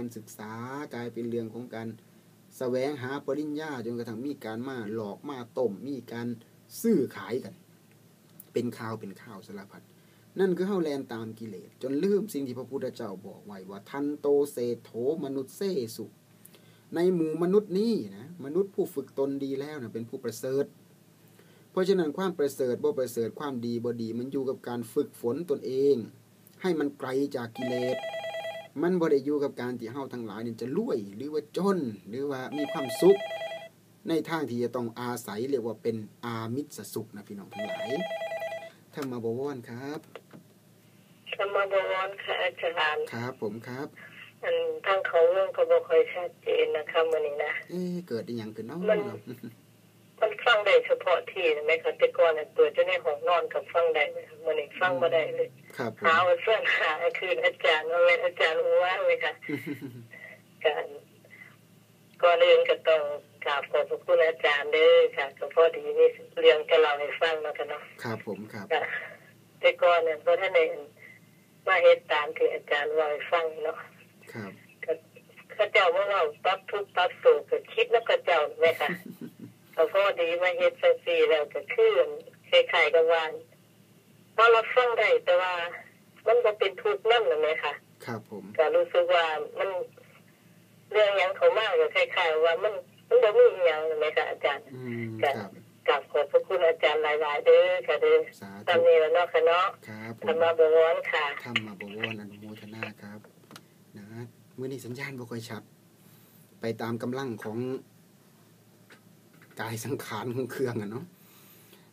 การศึกษากลายเป็นเรื่องของการแสวงหาปริญญาจนกระทั่งมีการมาหลอกมาต้มมีการซื้อขายกัน เป็นข่าวเป็นข่าวสารพัดนั่นคือเฮาแลนตามกิเลสจนลืมสิ่งที่พระพุทธเจ้าบอกไว้ว่าทันโตเศโถมนุษย์เซสุ ในหมู่มนุษย์นี้นะมนุษย์ผู้ฝึกตนดีแล้วนะเป็นผู้ประเสริฐ เพราะฉะนั้นความประเสริฐบ่ประเสริฐความดีบ่ดีมันอยู่กับการฝึกฝนตนเอง ให้มันไกลจากกิเลส มันบ่ได้อยู่กับการที่เฮาทั้งหลายเนี่ยจะรวยหรือว่าจน หรือว่ามีความสุข ในทางที่จะต้องอาศัยเรียกว่าเป็นอามิสสุขนะพี่น้องทั้งหลายธรรมบวรครับธรรมบวรค่ะอาจารย์ครับ ผมครับอันทางเขาเรื่องก็บ่ค่อยชัดเจนนะคะมื้อนี้นะเอ๊ะเกิดได้หยังขึ้นเนาะมัน มันฟังได้เฉพาะที่นะแม่คะแต่ก่อนน่ะเปิดจะในห้องนอนกับฟังได้ไหมคะมื้อนี้ฟังบ่ได้เลยครับผมหาว่าเสื้อหาคืนอาจารย์ว่าแม่นอาจารย์ว่าเลยค่ะการก่อนอื่นก็ต้องกราบขอบพระคุณอาจารย์เด้อค่ะก็พอดีมีเรื่องจะเล่าให้ฟังเนาะค่ะเนาะครับผมครับค่ะแต่ก่อนเนี่ยพระท่านเองมาเฮ็ดตามที่อาจารย์ว่าให้ฟังเนาะครับข้าเจ้าว่าเราตัดทุกข์ตัดสุขก็คิดแล้วข้าเจ้าไหมคะ ก็พอดีมาเฮ็ดจังซี่แล้วก็คือคล้ายๆกับว่าพอเราฟังได้แต่ว่า มันบ่เป็นทุกข์นั่นน่ะไหมคะครับผมก็รู้สึกว่ามันเรื่องหยังเขามากก็คล้ายๆว่ามันมันบ่มีอิหยังน่ะไหมคะอาจารย์อืมครับกราบขอบพระคุณอาจารย์หลายๆเด้อค่ะเด้อสาตามธุนี้แล้วเนาะค่ะเนาะครับผธรรมมบวรค่ะธรรมบวรอนุโมทนาครับ นะมื้อนี้สัญญาณบ่ค่อยชัด ไปตามกำลังของ กายสังขารของเครื่องอะเนาะ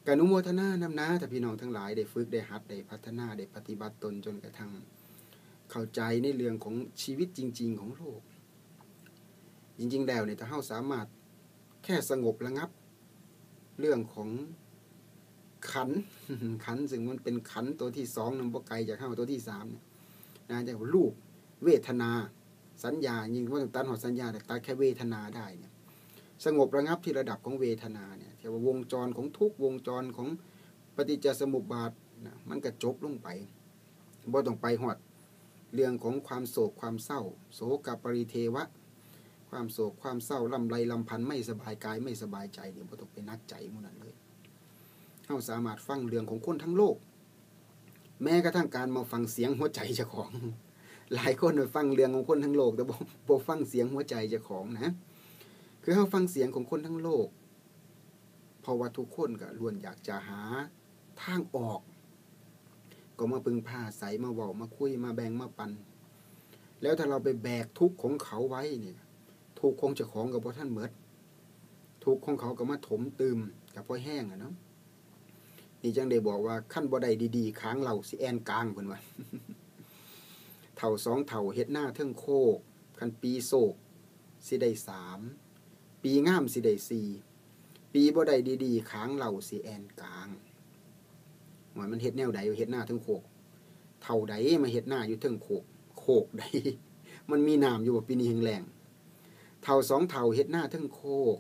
กอนุโมทนานำนะถ้าพี่น้องทั้งหลายได้ฝึกได้หัดได้พัฒนาได้ปฏิบัติตนจนกระทั่งเข้าใจในเรื่องของชีวิตจริง ๆ ของโลก จริง ๆ แล้วเนี่ยถ้าเฮาสามารถแค่สงบระงับ เรื่องของขันขันซึ่งมันเป็นขันตัวที่สองนำบ่ไกลจากเฮาตัวที่สามเนี่ยนะจากรูปเวทนาสัญญา ยิงว่าะตัดหอดสัญญาแต่ตัดแค่เวทนาได้เนี่ย สงบระงับที่ระดับของเวทนาเนี่ยที่ว่าวงจรของทุกวงจรของปฏิจจสมุปบาทนะมันก็จบลงไปบ่ต้องไปหอดเรื่องของความโศกความเศร้า โศกปริเทวะ ความโศกความเศร้าลำไรลำพันไม่สบายกายไม่สบายใจเนี่ยบ่ต้องไปนักใจมูนั้นเลยเฮาสามารถฟังเรื่องของคนทั้งโลก แม้กระทั่งการมาฟังเสียงหัวใจเจ้าของ หลายคนไปฟังเรื่องของคนทั้งโลก แต่บ่บ่ฟังเสียงหัวใจเจ้าของนะ คือเฮาฟังเสียงของคนทั้งโลก เพราะว่าทุกคนก็ล้วนอยากจะหาทางออก ก็มาพึงพาใสมาเว้ามาคุยมาแบ่งมาปัน แล้วถ้าเราไปแบกทุกข์ของเขาไว้เนี่ยทุกข์ของเจ้าของกับพ่ท่านเมิดทุกข์ของเขาก็มาถมตืมกับพ่อแห้งอะเนาะนี่จังได้บอกว่าขั้นบ่ได้ดีๆค้างเราสิแอนกลางเพิ่นว่าเท่าสองเท่าเฮ็ดหน้าเทิงโคกคันปีโศกสิได้สาม ปีงามสิได้สี่ปีบ่ได้ดีๆค้างเราสิแอนกลางหมายมันเฮ็ดแนวใดเฮ็ดหน้าเทิงโคกเท่าใดมาเฮ็ดหน้าอยู่เทิงโคกโคกใดมันมีน้ำอยู่บ่ปีนี้แห้งแรงเท่าสองเท่าเฮ็ดหน้าเทิงโคก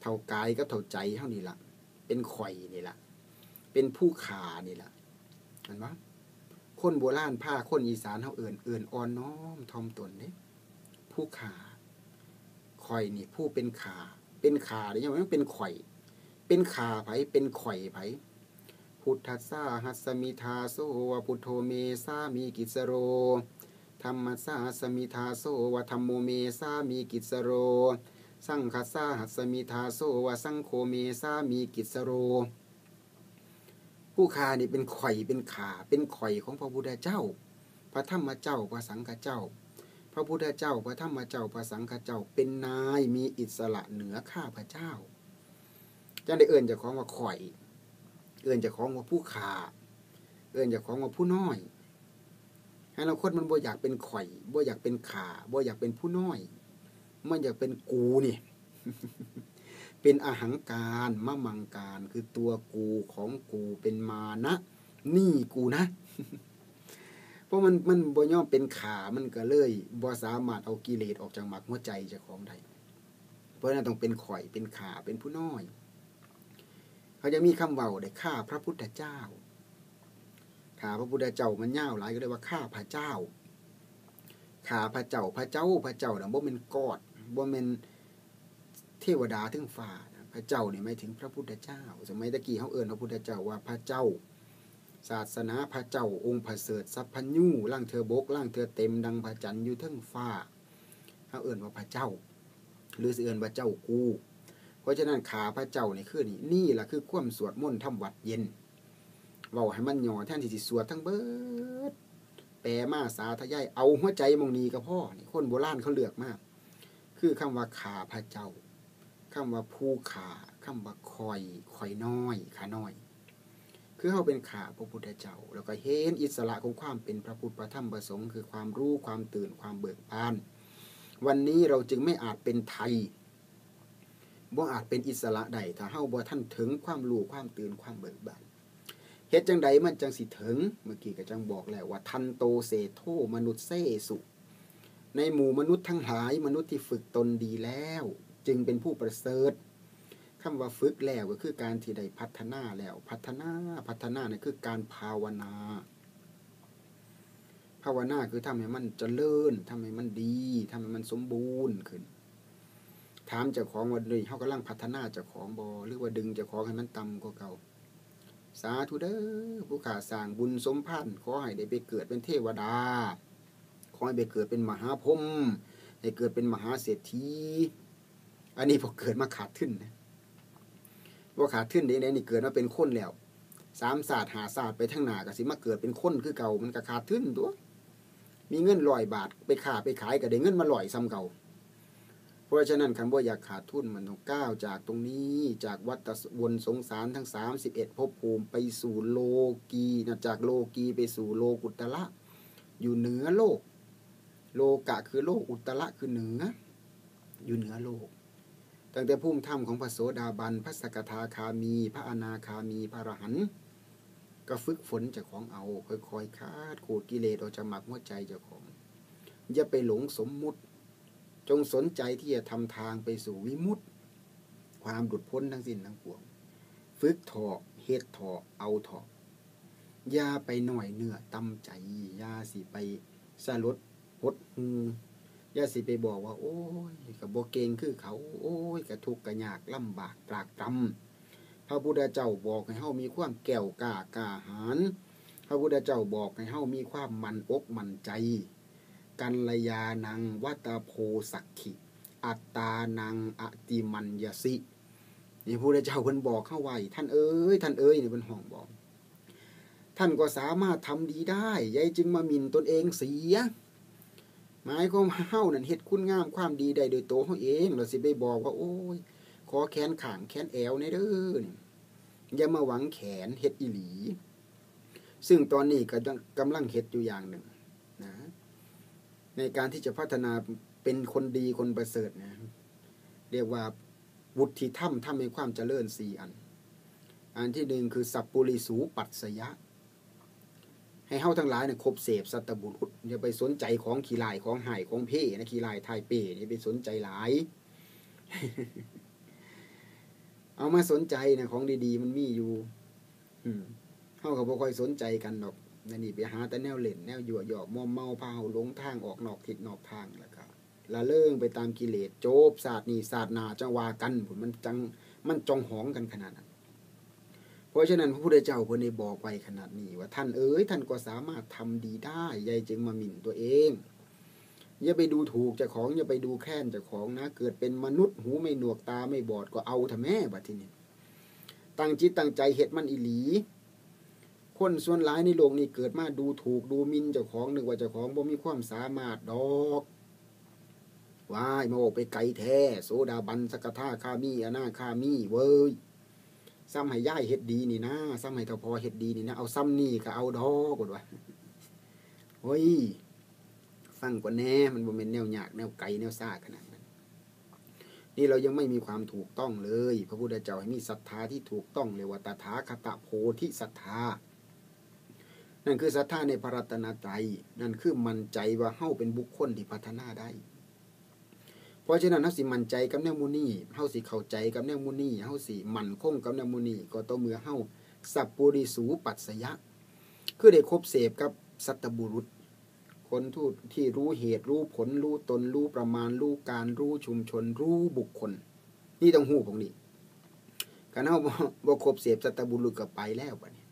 เท่ากายกับเท่าใจเท่านี้ละเป็นข่อยนี่ละเป็นผู้ขานี่ละเห็นปะคนโบราณผ้าคนอีสานเฮาเอื่นเอื่นอ่อนน้อมทอมตนเด้ผู้ขา ข่อยนี่ผู้เป็นขาเป็นขาได้ยังไงมันเป็นข่อย เป็นขาไผเป็นข่อยไผพุทธัสสาหัสมิทาโสวะพุทโธเมสามีกิสโรธรรมสาสมิทาโสวะธรรมโมเมสามีกิสโร สังคัสสาหัสมิทาโสวะสังโฆเมสามีกิสโร ผู้ขานี่เป็นข่อยเป็นขาเป็นข่อยของพระพุทธเจ้า พระธรรมเจ้าพระสังฆเจ้า ระพุทธเจ้าพระธรรมเจ้าพระสังฆเจ้าเป็นนายมีอิสระเหนือข้าพระเจ้าจังได้เอื่นจะของว่าข่อย เอื่นจะของว่าผู้ขาเอื่นจะของว่าผู้น้อยให้เราคนมันบ่อยากเป็นข่อยบ่อยากเป็นขาบ่อยากเป็นผู้น้อย มันอยากเป็นกูนี่เป็นอาหังการมะมังการคือตัวกูของกูเป็นมานะ นี่กูนะ ราะมันมันบ่ย่อมเป็นขามันก็เลยบ่สามารถเอากิเลสออกจากหมักหัวใจเจ้าของได้เพราะนั้นต้องเป็นข่อยเป็นขาเป็นผู้น้อย เขาจะมีคำเว้าได้ข้าพระพุทธเจ้าข้าพระพุทธเจ้ามันยาวหลายก็เรียกว่าข้าพระเจ้าขาพระเจ้าพระเจ้าพระเจ้าน่ะบ่แม่นกอดบ่แม่นเทวดาถึงฟ้าพระเจ้านี่หมายถึงพระพุทธเจ้า สมัยตะกี้เฮาเอิ้นพระพุทธเจ้าว่าพระเจ้า ศาสนาพระเจ้าองค์พระเสริฐสัพพัญญูล่างเธอบกล่างเธอเต็มดังพระจันทร์อยู่ทั้งฟ้าเฮาเอิ้นว่าพระเจ้า หรือสิเอิ้นว่าเจ้ากู เพราะฉะนั้นขาพระเจ้านี่คือนี่นี่ล่ะคือความสวดมนต์ทำวัดเย็นเว้าให้มันหย่อแท่นที่สิสวดทั้งเบิดแปลมาสาธยายเอาหัวใจมองนีกับพ่อนี่คนโบราณเขาเลือกมาก คือคำว่าขาพระเจ้าคำว่าผู้ขาคำว่าคอยคอยน้อยขาน้อย คือเขาเป็นขาพระพุทธเจ้า แล้วก็เห็นอิสระของความเป็นพระพุทธพระธรรมประสงค์คือความรู้ความตื่นความเบิกบาน วันนี้เราจึงไม่อาจเป็นไทยบ่อาจเป็นอิสระใดถ้าเฮาบ่ท่านถึงความรู้ความตื่นความเบิกบานเฮ็ดจังใดมันจังสิถึง เมื่อกี้ก็จังบอกแล้วว่าทันโตเสโทมนุษย์เซสุ ในหมู่มนุษย์ทั้งหลายมนุษย์ที่ฝึกตนดีแล้ว จึงเป็นผู้ประเสริฐ คำว่าฝึกแล้วก็คือการที่ได้พัฒนาแล้ว พัฒนาพัฒนาเนี่ยคือการภาวนา ภาวนาคือทำให้มันเจริญทำให้มันดีทำให้มันสมบูรณ์ขึ้น ถามเจ้าของว่าเลยเขากำลังพัฒนาเจ้าของบอหรือว่าดึงเจ้าของให้มันต่ำกว่าเก่าสาธุเด้อผู้ขาสร้างบุญสมพันธ์ขอให้ได้ไปเกิดเป็นเทวดา ขอให้ไปเกิดเป็นมหาพรหมให้เกิดเป็นมหาเศรษฐี อันนี้พอเกิดมาขาดทึ้นนะ ว่าขาดทึ้นเด้นี่เกิดมาเป็นคนแล้วสามศาสตร์หาศาสตร์ไปทั้งหนาก็สิมาเกิดเป็นคนคือเก่ามันก็ขาดทึ้นตัว มีเงินลอยบาทไปขาไปขายก็ได้เงินมาลอยซ้ำเก่า เพราะฉะนั้นคันว่าอยากขาดทุนมันต้องก้าวจากตรงนี้จากวัฏวนสงสารทั้ง 31ภพภูมิไปสู่โลกีนะจากโลกีไปสู่โลกุตละ อยู่เหนือโลก โลกะคือโลกอุตระคือเหนือ อยู่เหนือโลก ตั้งแต่ภูมิธรรมของพระโสดาบัน พระสกทาคามี พระอนาคามี พระอรหันต์ก็ฝึกฝนจากของเอาค่อยๆคาดขูดกิเลสออกจากหมักหัวใจเจ้าของ อย่าไปหลงสมมุติ จงสนใจที่จะทำทางไปสู่วิมุตติ ความหลุดพ้นทั้งสิ้นทั้งปวง ฝึกถอกเฮ็ดถอกเอาถอกอย่าไปหน่อยเนื้อตำใจอย่าสิไปสลดหดหู อย่าสิไปบอกว่า โอ้ยกับโบเกงคือเขา โอ้ยกับทุกข์กระยากลำบากตรากตรำพระพุทธเจ้าบอกให้เฮามีความแก้วกล้ากล้าหาญพระพุทธเจ้าบอกให้เฮามีความมันอกมันใจ กัลยานังวัตโพสักขิ อัตตานังอติมัญยสินี่พระพุทธเจ้าเพิ่นบอกเข้าไว้ท่านเอ้ยท่านเอ้ยนี่เป็นห้องบอก ท่านก็สามารถทำดีได้ยายจึงมาหมิ่นตนเองเสีย หมายความาเฮานั่นเฮ็ดคุณงามความดีได้โดยตัวเฮาเองเราสิไปบอกว่า โอ้ย ขอแขนขางแขนแอวในเด้ออย่ามาหวังแขนเฮ็ดอีหลี ซึ่งตอนนี้ก็กำลังเฮ็ดอยู่อย่างหนึ่งนะในการที่จะพัฒนาเป็นคนดีคนประเสริฐนะเรียกว่าวุฒิธรรมทำให้ความเจริญสี่อัน อันที่หนึ่งคือสัพปุริสูปัสยะ ให้เฮาทั้งหลายเนี่ยครบเสพสัตบุรุษอย่าไปสนใจของขี้ลายของหายของเพ่นะขี้ลายทายเป้อย่าไปสนใจหลาย เอามาสนใจนะของดีๆ มันมีอยู่เฮาก็บ่ค่อยสนใจกันดอกนั่นนี่ไปหาแต่แนวเล่นแนวหยั่วหยอกมอมเมาพาเฮาหลงทางออกนอกทิศนอกทางแล้วก็ละเลิงไปตามกิเลสโจบศาสตร์นี่ศาสตร์นาจังวากันผลมันจังมันจองหองกันขนาดนั้น ราะฉะนั้นพระพุทธเจ้าเพิ่นได้บอกไว้ขนาดนี้ว่าท่านเอ๋ยท่านก็สามารถทำดีได้ยายจึงมาหมิ่นตัวเอง อย่าไปดูถูกเจ้าของอย่าไปดูแค้นเจ้าของนะ เกิดเป็นมนุษย์หูไม่หนวกตาไม่บอดก็เอาทำแม่บัดทีนี้ตั้งจิตตั้งใจเฮ็ดมันอีหลี คนส่วนหลายในโลกนี้เกิดมาดูถูกดูหมินเจ้าของนึกว่าเจ้าของบ่มีความสามารถดอกว้ายมาบอกไปไกลแท้โซดาบันสกทาคามีอนาคามีเว้ย ซ้ำให้ย่ายเฮ็ดดีนี่นะซ้ำให้ทพอเฮ็ดดีนี่นะเอาซ้ำนี่ก็เอาดอกกดว่าเฮ้ยฟังกว่าแน่มันบ่เป็นแนวยากแนวไกลแนวซ่าขนาดนั้นนี่เรายังไม่มีความถูกต้องเลย พระพุทธเจ้าให้มีศรัทธาที่ถูกต้องเลยว่าตถาคตโพธิศรัทธานั่นคือศรัทธาในพระรัตนตรัยนั่นคือมั่นใจว่าเฮ้าเป็นบุคคลที่พัฒนาได้ เพราะฉะนั้นเฮาสิมั่นใจกับแนวมูนี่เฮาสิเข้าใจกับแนวมูนี่เฮาสิมั่นคงกับแนวมูนี่ก็ต่อเมื่อเฮาสัพปุริสูปัสสยะ คือได้คบเสพกับสัตบุรุษ คนทูตที่รู้เหตุรู้ผลรู้ตนรู้ประมาณรู้การรู้ชุมชนรู้บุคคล นี่ต้องหูพวกนี้การเฮาบ่ครบเสพสัตบุรุษก็ไปแล้วบัดนี้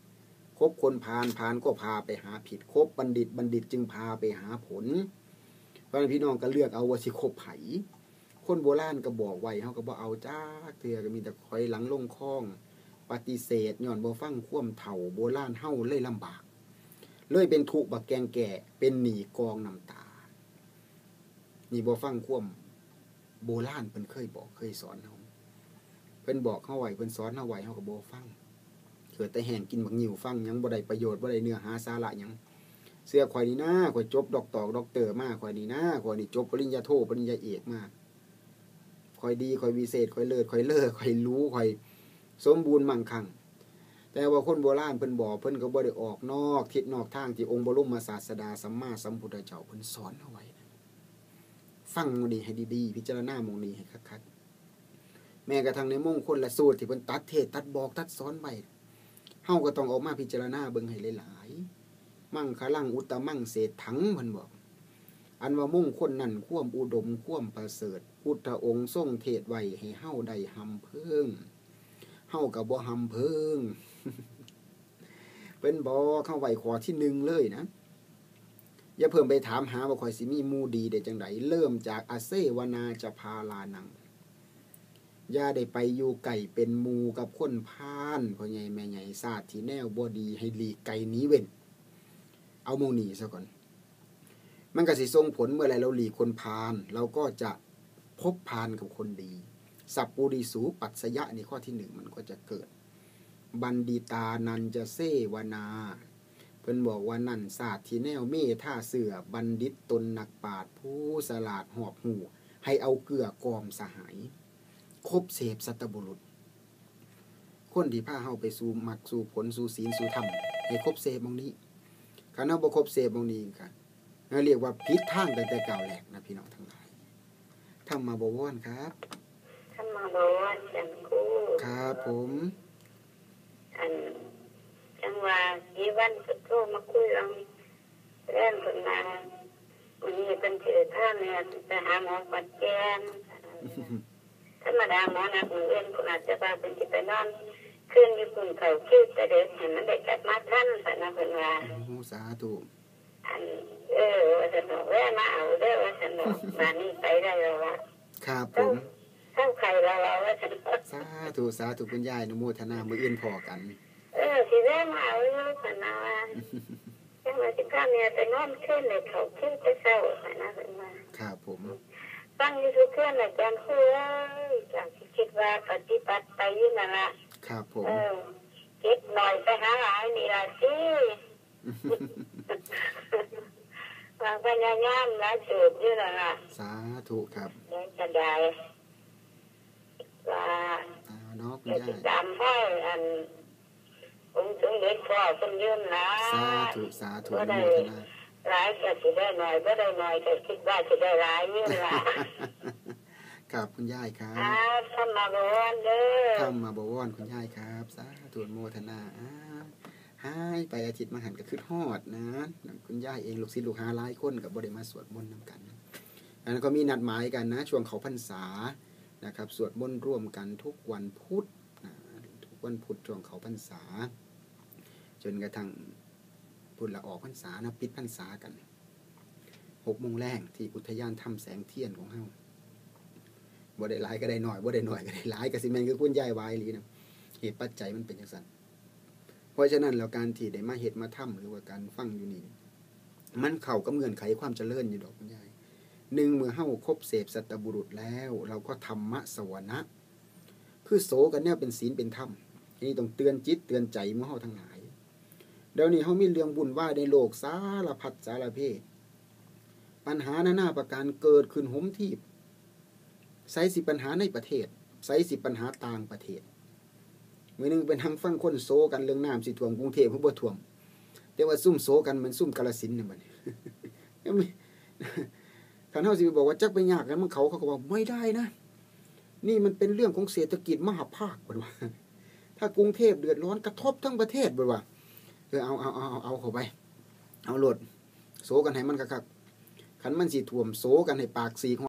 คบคนพาลพาลก็พาไปหาผิดคบบัณฑิตบัณฑิตจึงพาไปหาผลเพราะฉะนั้นพี่น้องก็เลือกเอาว่าสิคบไผ คนโบราณก็บอกไว้เฮาก็บ่เอาจ้าเทื่อก็มีแต่คอยหลังลงคลอง ปฏิเสธย้อนบ่ฟังความเฒ่าโบราณเฮาเลยลำบาก เลยเป็นทุกบักแกงแก่ เป็นหนีกองน้ำตา นี่บ่ฟังความโบราณเพิ่นเคยบอกเคยสอนเฮาเพิ่นบอกเฮาไว้เพิ่นสอนเฮาไว้เฮาก็บ่ฟังเกิดแต่แห่งกินบักหิวฟังยังบ่ได้ประโยชน์บ่ได้เนื้อหาสาระหยังเสื้อข่อยนี่นะข่อยจบดอกตอกดอกเตอร์มาข่อยนี่นะข่อยนี่จบปริญญาโทปริญญาเอกมาก ข่อยดีข่อยวิเศษข่อยเลิศข่อยเลิศข่อยรู้ข่อยสมบูรณ์มั่งคั่งแต่ว่าคนโบราณเพิ่นบอกเพิ่นก็บ่ได้ออกนอกทิศนอกทางที่องค์บรมศาสดาสัมมาสัมพุทธเจ้าเพิ่นสอนเอาไว้ ฟังมื้นี้ให้ดีๆ พิจารณามื้นี้ให้คักๆแม้กระทั่งในมงคลและสูตรที่เพิ่นตัดเทศตัดบอกตัดสอนไว้เฮาก็ต้องออกมาพิจารณาเบิ่งให้หลายๆ มั่งคลังอุตตมั่งเศษถังเพิ่นบอก อันว่ามุ่งคลนั่นควมอุดมควมประเสริฐ พุทธองค์ทรงเทศไว้ให้เฮาได้หำเพิ่งเฮากับบ่หำเพิงเป็นบ่เข้าไหวขอที่หนึ่งเลยนะ อย่าเพิ่มไปถามหาว่าข่อยสิมีมูดีได้จังไดเริ่มจากอาเซวนาจะพาลานังย่าได้ไปอยู่ไก่เป็นมูกับคนพาลพ่อใหญ่แม่ใหญ่ศาสตร์ที่แนวบ่ดีให้หลีกไก่หนี้เว้น เอาหมูนีซะก่อน มันก็สิส่งผลเมื่อไรเราหลีคนพาลเราก็จะพบพาลกับคนดี สัพปุริสูปัสสยะในข้อที่หนึ่งมันก็จะเกิด บัณฑิตานันจะเซวนา เพิ่นบอกว่านั่นศาสตร์ที่แนวเมท่าเสือบัณฑิตตนนักปาดผู้สลาดหอบหูให้เอาเกลือกอมสหาย คบเสพสัตบุรุษ คนที่พาเฮาไปสู่มักสู่ผลสู่ศีลสู่ธรรมให้คบเสพบางนี้คันเฮาบ่คบเสพบางนี้ค่ะ นั่นเรียกว่าผิดทางตั้งแต่เก่าแหลกนะพี่น้องทั้งหลายทำมาบ่ว่อนครับท่านมาบอกว่าจังคู่ครับผม อันจังว่ากี่วันก็โทรมาคุยเรื่องเรื่องคนมาวันนี้เป็นเจอท่านเนี่ยไปหาหมอปัดแกนธรรมดาหมอนักมือเอ็นคุณอาจจะพาเป็นที่ไปนอนขึ้นอยู่คุณเขาคิดแต่เด็กเห็นมันได้กลับมาท่านสนะเป็นว่าโอ้โหสาธุอันเออว่าสนุก แวะมาเอาเด้อว่าสนุกมานี่ไปได้แล้วว่าครับผมเท่าใครเราเราว่าสนุกสาธุสาธุคุณยายอนุโมทนามืออื่นพอกัน เออสิแวะมาเอาอยู่สนะว่าจังว่าสิข้าเมียไปนอนขึ้นเลยเขาขึ้นไปเศร้าสนะเป็นว่าครับผมฟังอยู่ทุกเพื่อนอาจารย์คุยจากที่คิดว่าปฏิบัติไปอยิ่นั่นละครับผมเออเก็บหน่อยไปหาหลายนี่ละสิ วางพยายามนะเฉิดอยู่นั่นละสาธุครับเดี๋ยวจะได้ว่าเอาเนาะคุณจะยาติดยตามให้อันองค์สมเด็จพ่อเป็นยืนนะสาธุสาธุอนุโมทนาหลายก็จะได้หน่อยก็ได้หน่อยก็คิดว่าจะได้หลายนี่ละครับคุณยายครัอ่าบท่านมาบอกว่าเด้อทำมาบวรคุณยายครับ สาธุอนุโมทนาอ้าว หายไปอาทิตย์มาหันก็คือฮอดนะคุณยายเองลูกศิษย์ลูกหาหลายคนกับบริมาสวดมนต์นำกันอันนั้นก็มีนัดหมายกันนะ ช่วงเขาพรรษานะครับสวดมนต์ร่วมกันทุกวันพุธนะทุกวันพุธช่วงเขาพรรษา จนกระทั่งพุธละออกพรรษานะปิดพรรษากันหกโมงแรกที่อุทยานถ้ำแสงเทียนของเฮาบ่ได้หลายก็ได้หน่อยบ่ได้หน่อยก็ได้หลายก็สิแม่นคือคุณยายวายลีนะเหตุปัจจัยมันเป็นจังซั่น เพราะฉะนั้นแล้วการที่ได้มาเฮ็ดมาถ้ำหรือว่าการฟังอยู่นี่มันเข้ากับเงื่อนไขความเจริญอยู่ดอกคุณยายหนึ่งเมื่อเฮาครบเสพสัตบุรุษแล้ว เราก็ธรรมะสวนะ คือโสกันแนวเป็นศีลเป็นธรรมนนี้ต้องเตือนจิตเตือนใจหมู่อเฮาทั้งหลายเดี๋ยวนี้เขามีเรื่องบุญว่าในโลกสารพัดสารเพศปัญหาหน้าหน้าประการเกิดขึ้นหมทีบไซสิปัญหาในประเทศไซสิปัญหาต่างประเทศ มือหนึงเป็นทางฟังคนโซกันเรื่องน้ำสิท่วมกรุงเทพเพื่อบ่ท่วมแต่ว่าซุ่มโซกันมันซุ่มกาลสินเนี่ยมันยังไม่ท่านเฮาสิบอกว่าจักไปยากกันมันเขาเขาก็บอกไม่ได้นะ นี่มันเป็นเรื่องของเศรษฐกิจมหาภาคบ่ว่า ถ้ากรุงเทพเดือดร้อนกระทบทั้งประเทศบ่ว่าเออเอาเอาเอาเอาเข้าไป เอาโหลด โซกันให้มันคักๆคันมันสิท่วมโซกันให้ปากสี